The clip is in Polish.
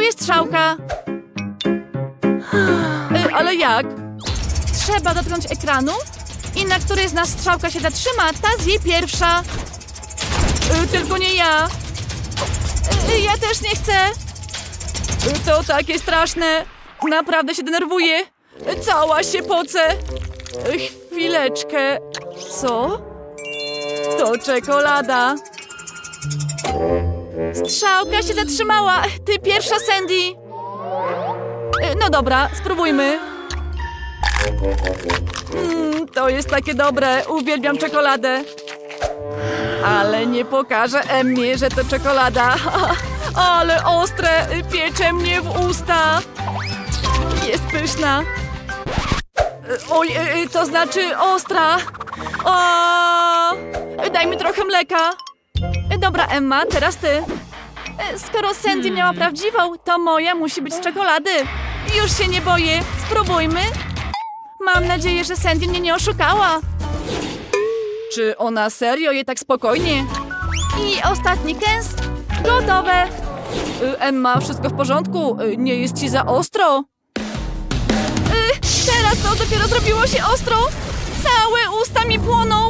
jest strzałka. Y, ale jak? Trzeba dotknąć ekranu i na której z nas strzałka się zatrzyma, ta zje pierwsza. Y, tylko nie ja. Y, ja też nie chcę. To takie straszne. Naprawdę się denerwuję. Cała się pocę. Y, chwileczkę. Co? To czekolada. Strzałka się zatrzymała. Ty pierwsza, Sandy. Y, No dobra, spróbujmy. Mm, to jest takie dobre. Uwielbiam czekoladę. Ale nie pokażę Emmie, że to czekolada. Ale ostre, piecze mnie w usta. Jest pyszna. Y, Oj, y, to znaczy ostra. O, daj mi trochę mleka. Dobra, Emma, teraz ty. Y, Skoro Sandy miała prawdziwą, to moja musi być z czekolady. Już się nie boję. Spróbujmy. Mam nadzieję, że Sandy mnie nie oszukała. Czy ona serio je tak spokojnie? I ostatni kęs. Gotowe. Y, Emma, wszystko w porządku? Y, Nie jest ci za ostro? Teraz to dopiero zrobiło się ostro. Całe usta mi płoną.